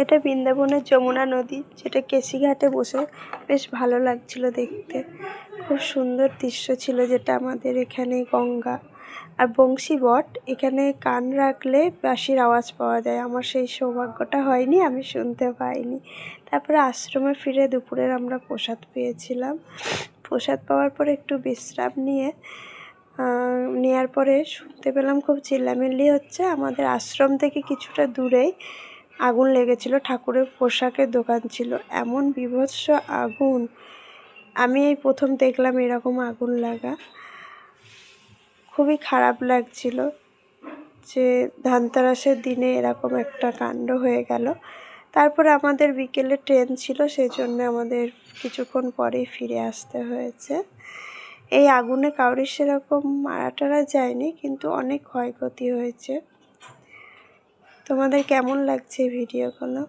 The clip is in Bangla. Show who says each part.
Speaker 1: এটা বৃন্দাবনের যমুনা নদী, যেটা কেশিঘাটে বসে বেশ ভালো লাগছিল দেখতে। খুব সুন্দর দৃশ্য ছিল যেটা আমাদের এখানে গঙ্গা আর বংশী বট। এখানে কান রাখলে বাঁশির আওয়াজ পাওয়া যায়। আমার সেই সৌভাগ্যটা হয়নি, আমি শুনতে পাইনি। তারপরে আশ্রমে ফিরে দুপুরের আমরা প্রসাদ পেয়েছিলাম। প্রসাদ পাওয়ার পরে একটু বিশ্রাম নিয়ে নেওয়ার পরে শুনতে পেলাম খুব চিল্লামিল্লি হচ্ছে। আমাদের আশ্রম থেকে কিছুটা দূরেই আগুন লেগেছিল, ঠাকুরের পোশাকের দোকান ছিল। এমন বিভৎস আগুন। আমি এই প্রথম দেখলাম এরকম আগুন লাগা। খুবই খারাপ লাগছিল যে ধানতেরাসের দিনে এরকম একটা কাণ্ড হয়ে গেল। তারপরে আমাদের বিকেলে ট্রেন ছিল সেই জন্য আমাদের কিছুক্ষণ পরেই ফিরে আসতে হয়েছে। এই আগুনে কাউরির সেরকম মারা টারা যায়নি, কিন্তু অনেক ক্ষয়ক্ষতি হয়েছে। তোমাদের কেমন লাগছে ভিডিওগুলো